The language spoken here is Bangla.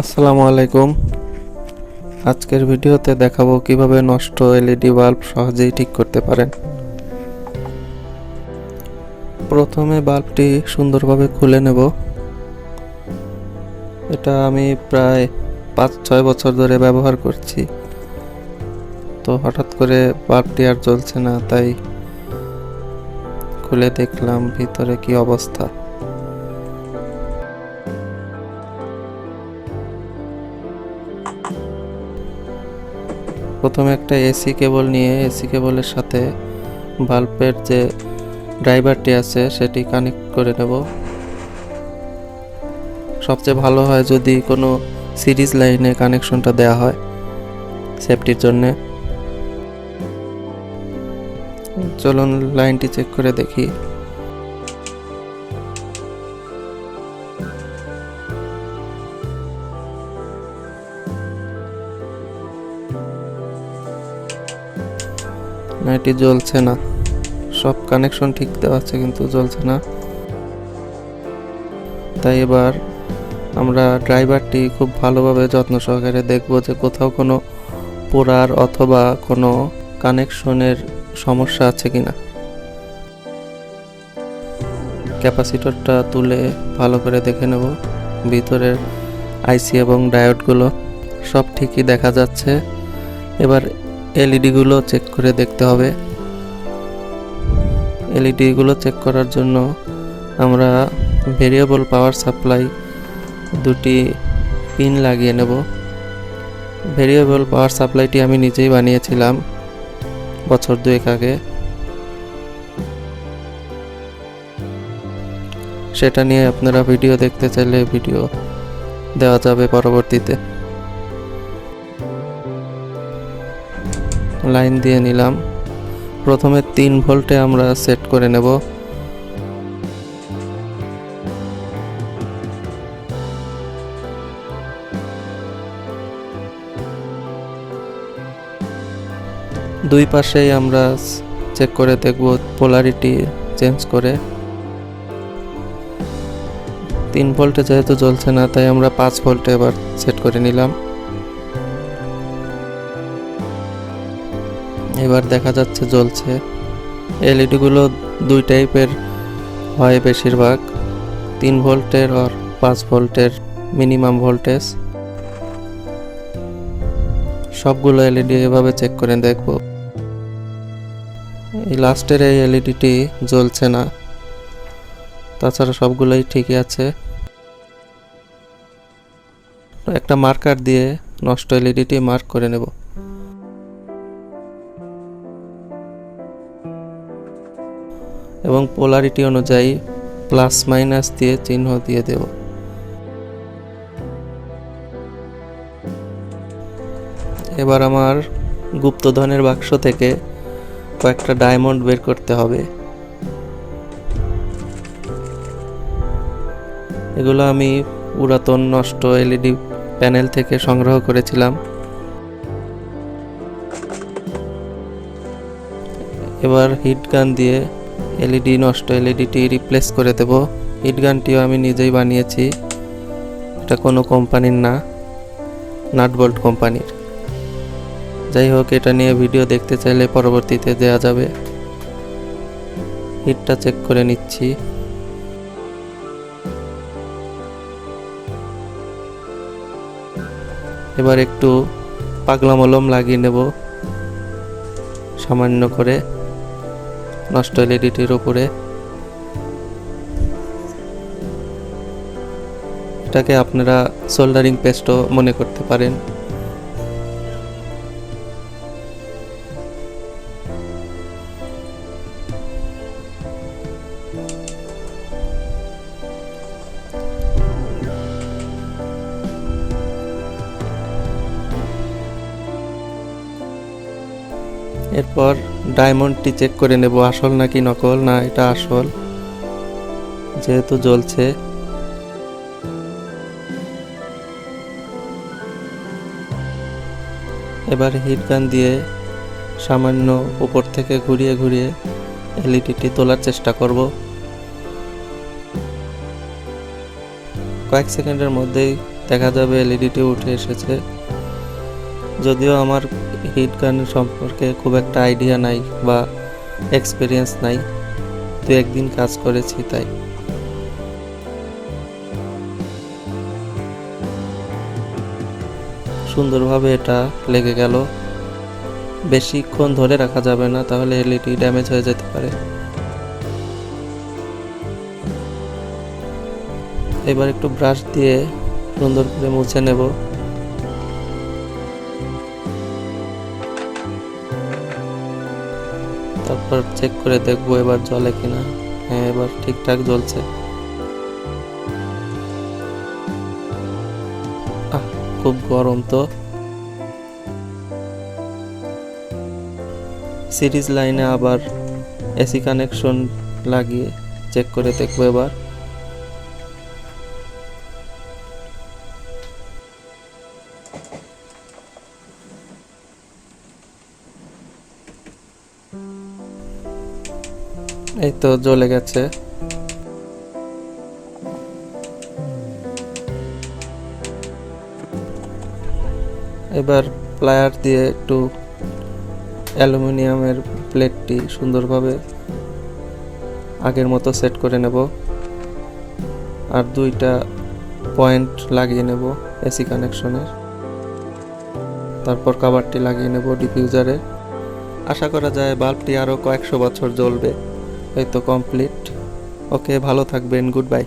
আসসালামু আলাইকুম আজকের ভিডিওতে দেখাবো কীভাবে নষ্ট এলইডি বাল্ব সহজেই ঠিক করতে পারেন। প্রথমে বাল্বটি সুন্দরভাবে খুলে নেব। এটা আমি প্রায় পাঁচ ছয় বছর ধরে ব্যবহার করছি। তো হঠাৎ করে বাল্বটি আর জ্বলছে না, তাই খুলে দেখলাম ভিতরে কি অবস্থা। প্রথমে একটা এসি কেবল নিয়ে, এসি কেবলের সাথে বাল্বের যে ড্রাইভারটি আছে সেটি কানেক্ট করে নেব। সবচেয়ে ভালো হয় যদি কোনো সিরিজ লাইনে কানেকশনটা দেওয়া হয় সেফটির জন্যে। চলুন লাইনটি চেক করে দেখি। না এটি জ্বলছে না। সব কানেকশন ঠিক দেওয়া আছে কিন্তু জ্বলছে না। তাই এবার আমরা ড্রাইভারটি খুব ভালোভাবে যত্ন সহকারে দেখব যে কোথাও কোনো পোড়ার অথবা কোনো কানেকশনের সমস্যা আছে কি না ক্যাপাসিটরটা তুলে ভালো করে দেখে নেব। ভিতরের আইসি এবং ডায়োডগুলো সব ঠিকই দেখা যাচ্ছে। এবার এলইডিগুলো চেক করে দেখতে হবে। এলইডিগুলো চেক করার জন্য আমরা ভেরিয়েবল পাওয়ার সাপ্লাই দুটি পিন লাগিয়ে নেব। ভেরিয়েবল পাওয়ার সাপ্লাইটি আমি নিজেই বানিয়েছিলাম বছর দুয়েক আগে। সেটা নিয়ে আপনারা ভিডিও দেখতে চাইলে ভিডিও দেওয়া যাবে পরবর্তীতে। লাইন দিয়ে নিলাম। প্রথমে তিন ভোল্টে আমরা সেট করে নেব। দুই পাশেই আমরা চেক করে দেখব পোলারিটি চেঞ্জ করে। তিন ভোল্টে যেহেতু জ্বলছে না, তাই আমরা পাঁচ ভোল্টে এবার সেট করে নিলাম। এবার দেখা যাচ্ছে জ্বলছে। এলইডিগুলো দুই টাইপের হয় বেশিরভাগ। তিন ভোল্টের আর পাঁচ ভোল্টের মিনিমাম ভোল্টেজ। সবগুলো এলইডি এভাবে চেক করে দেখব। এই লাস্টের এই এলইডিটি জ্বলছে না। তাছাড়া সবগুলোই ঠিকই আছে। একটা মার্কার দিয়ে নষ্ট এলইডিটি মার্ক করে নেব। এবং পোলারিটি অনুযায়ী প্লাস মাইনাস দিয়ে চিহ্ন দিয়ে দেব। এবার আমার গুপ্তধনের বাক্স থেকে কয়েকটা ডায়মন্ড বের করতে হবে। এগুলো আমি পুরাতন নষ্ট এলইডি প্যানেল থেকে সংগ্রহ করেছিলাম। এবার হিট গান দিয়ে এলইডি নষ্ট, এলইডিটি রিপ্লেস করে দেব। হিট গানটিও আমি নিজেই বানিয়েছি। এটা কোনো কোম্পানির না, নাটবোল্ট কোম্পানির। যাই হোক, এটা নিয়ে ভিডিও দেখতে চাইলে পরবর্তীতে দেওয়া যাবে। হিটটা চেক করে নিচ্ছি। এবার একটু পাগলা মলম লাগিয়ে নেব। সামান্য করে। নষ্ট এলইডিটির উপরে। এটাকে আপনারা সোল্ডারিং পেস্টও মনে করতে পারেন। এরপর ডায়মন্ডটি চেক করে নেব, আসল নাকি নকল? না, এটা আসল। যেহেতু জ্বলছে। এবার হিট গান দিয়ে সামান্য উপর থেকে ঘুরিয়ে ঘুরিয়ে এলইডিটি তোলার চেষ্টা করব। কয়েক সেকেন্ডের মধ্যেই দেখা যাবে এলইডিটি উঠে এসেছে। যদিও আমার হিট গান সম্পর্কে খুব একটা আইডিয়া নাই বা এক্সপিরিয়েন্স নাই, দু একদিন কাজ করেছি তাই। সুন্দরভাবে এটা লেগে গেল। বেশিক্ষণ ধরে রাখা যাবে না, তাহলে এলইডি ড্যামেজ হয়ে যেতে পারে। এবার একটু ব্রাশ দিয়ে সুন্দর করে মুছে নেব। তারপর চেক করে দেখব এবার জলে কিনা। হ্যাঁ এবার ঠিকঠাক জ্বলছে। আহ, খুব গরম তো। সিরিজ লাইনে আবার এসি কানেকশন লাগিয়ে চেক করে দেখব এবার। এই তো জ্বলে গেছে। এবার প্লায়ার দিয়ে একটু অ্যালুমিনিয়ামের প্লেটটি সুন্দরভাবে আগের মতো সেট করে নেব। আর দুইটা পয়েন্ট লাগিয়ে নেব এসি কানেকশনের। তারপর কাভারটি লাগিয়ে নেব ডিফিউজারে আশা করা যায় বাল্বটি আরও কয়েকশো বছর জ্বলবে। এই তো কমপ্লিট ওকে ভালো থাকবেন গুড বাই